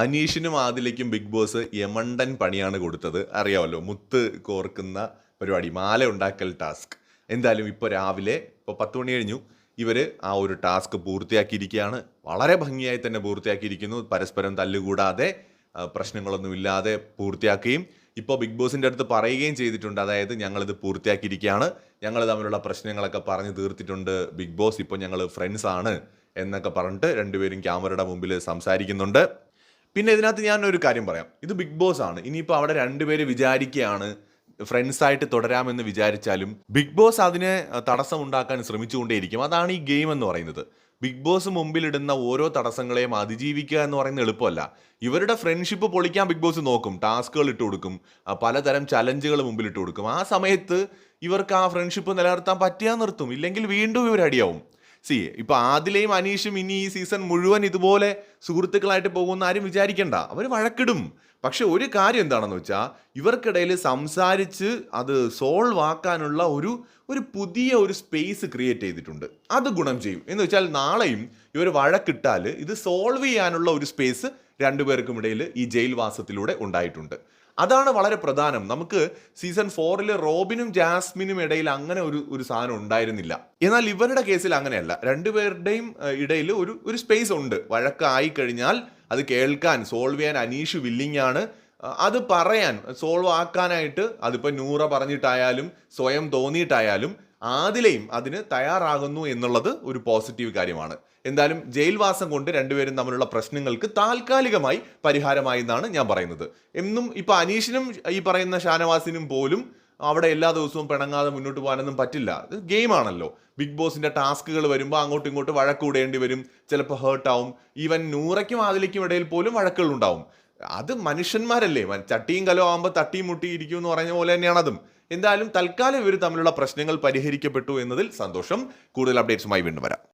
അനീഷിനും ആദിലേക്കും big boss യമണ്ടൻ പണിയാണ് കൊടുത്തത്. അറിയാമല്ലോ മുത്ത് കോർക്കുന്ന പരിപാടി മാല ഉണ്ടാക്കൽ ടാസ്ക്. എന്തായാലും ഇപ്പോൾ രാവിലെ ഇപ്പോൾ പത്ത് മണി കഴിഞ്ഞു. ഇവർ ആ ഒരു ടാസ്ക് പൂർത്തിയാക്കിയിരിക്കുകയാണ്. വളരെ ഭംഗിയായി തന്നെ പൂർത്തിയാക്കിയിരിക്കുന്നു. പരസ്പരം തല്ലുകൂടാതെ പ്രശ്നങ്ങളൊന്നുമില്ലാതെ പൂർത്തിയാക്കുകയും ഇപ്പോൾ ബിഗ് ബോസിന്റെ അടുത്ത് പറയുകയും ചെയ്തിട്ടുണ്ട്. അതായത് ഞങ്ങളിത് പൂർത്തിയാക്കിയിരിക്കുകയാണ്. ഞങ്ങൾ തമ്മിലുള്ള പ്രശ്നങ്ങളൊക്കെ പറഞ്ഞു തീർത്തിട്ടുണ്ട് ബിഗ് ബോസ്. ഇപ്പോൾ ഞങ്ങൾ ഫ്രണ്ട്സ് ആണ് എന്നൊക്കെ പറഞ്ഞിട്ട് രണ്ടുപേരും ക്യാമറയുടെ മുമ്പിൽ സംസാരിക്കുന്നുണ്ട്. പിന്നെ ഇതിനകത്ത് ഞാൻ ഒരു കാര്യം പറയാം. ഇത് ബിഗ് ബോസ് ആണ്. ഇനിയിപ്പോൾ അവിടെ രണ്ടുപേര് വിചാരിക്കുകയാണ് ഫ്രണ്ട്സായിട്ട് തുടരാമെന്ന് വിചാരിച്ചാലും ബിഗ് ബോസ് അതിനെ തടസ്സം ഉണ്ടാക്കാൻ ശ്രമിച്ചുകൊണ്ടേയിരിക്കും. അതാണ് ഈ ഗെയിം എന്ന് പറയുന്നത്. ബിഗ് ബോസ് മുമ്പിലിടുന്ന ഓരോ തടസ്സങ്ങളെയും അതിജീവിക്കുക എന്ന് പറയുന്നത് എളുപ്പമല്ല. ഇവരുടെ ഫ്രണ്ട്ഷിപ്പ് പൊളിക്കാൻ ബിഗ് ബോസ് നോക്കും. ടാസ്കുകൾ ഇട്ട് കൊടുക്കും. പലതരം ചലഞ്ചുകൾ മുമ്പിൽ ഇട്ട് കൊടുക്കും. ആ സമയത്ത് ഇവർക്ക് ആ ഫ്രണ്ട്ഷിപ്പ് നിലനിർത്താൻ പറ്റിയാൽ നിർത്തും. ഇല്ലെങ്കിൽ വീണ്ടും ഇവർ അടിയാവും സി ഇപ്പൊ ആദിലയും അനീഷും ഇനി ഈ സീസൺ മുഴുവൻ ഇതുപോലെ സുഹൃത്തുക്കളായിട്ട് പോകുമെന്ന് ആരും വിചാരിക്കണ്ട. അവർ വഴക്കിടും. പക്ഷെ ഒരു കാര്യം എന്താണെന്ന് വെച്ചാൽ ഇവർക്കിടയിൽ സംസാരിച്ച് അത് സോൾവ് ആക്കാനുള്ള ഒരു ഒരു പുതിയ ഒരു സ്പേസ് ക്രിയേറ്റ് ചെയ്തിട്ടുണ്ട്. അത് ഗുണം ചെയ്യും. എന്ന് വെച്ചാൽ നാളെയും ഇവർ വഴക്കിട്ടാൽ ഇത് സോൾവ് ചെയ്യാനുള്ള ഒരു സ്പേസ് രണ്ടുപേർക്കും ഇടയിൽ ഈ ജയിൽവാസത്തിലൂടെ ഉണ്ടായിട്ടുണ്ട്. അതാണ് വളരെ പ്രധാനം. നമുക്ക് സീസൺ ഫോറിൽ റോബിനും ജാസ്മിനും ഇടയിൽ അങ്ങനെ ഒരു ഒരു സാധനം ഉണ്ടായിരുന്നില്ല. എന്നാൽ ഇവരുടെ കേസിൽ അങ്ങനെയല്ല. രണ്ടുപേരുടെയും ഇടയിൽ ഒരു ഒരു സ്പേസ് ഉണ്ട്. വഴക്കായി കഴിഞ്ഞാൽ അത് കേൾക്കാൻ സോൾവ് ചെയ്യാൻ അനീഷ് വില്ലിങ് ആണ് അത് പറയാൻ സോൾവ് ആക്കാനായിട്ട് അതിപ്പോൾ നൂറ പറഞ്ഞിട്ടായാലും സ്വയം തോന്നിയിട്ടായാലും ആദിലയും അതിന് തയ്യാറാകുന്നു എന്നുള്ളത് ഒരു പോസിറ്റീവ് കാര്യമാണ്. എന്തായാലും ജയിൽവാസം കൊണ്ട് രണ്ടുപേരും തമ്മിലുള്ള പ്രശ്നങ്ങൾക്ക് താൽക്കാലികമായി പരിഹാരമായി എന്നാണ് ഞാൻ പറയുന്നത്. എന്നും ഇപ്പൊ അനീഷിനും ഈ പറയുന്ന ഷാനവാസിനും പോലും അവിടെ എല്ലാ ദിവസവും പിണങ്ങാതെ മുന്നോട്ട് പോകാനൊന്നും പറ്റില്ല. ഇത് ഗെയിമാണല്ലോ ബിഗ് ബോസിന്റെ ടാസ്കുകൾ വരുമ്പോൾ അങ്ങോട്ടും ഇങ്ങോട്ടും വഴക്കൂടേണ്ടി വരും. ചിലപ്പോൾ ഹേർട്ടാവും ഈവൻ നൂറയ്ക്കും ആദിലേക്കും ഇടയിൽ പോലും വഴക്കുകൾ ഉണ്ടാവും അത് മനുഷ്യന്മാരല്ലേ? ചട്ടിയും കലോ ആകുമ്പോൾ തട്ടിയും മുട്ടിയും ഇരിക്കും എന്ന് പറഞ്ഞ പോലെ തന്നെയാണ് അതും. എന്തായാലും തൽക്കാലം ഇവർ തമ്മിലുള്ള പ്രശ്നങ്ങൾ പരിഹരിക്കപ്പെട്ടു എന്നതിൽ സന്തോഷം. കൂടുതൽ അപ്ഡേറ്റ്സുമായി വീണ്ടും വരാം.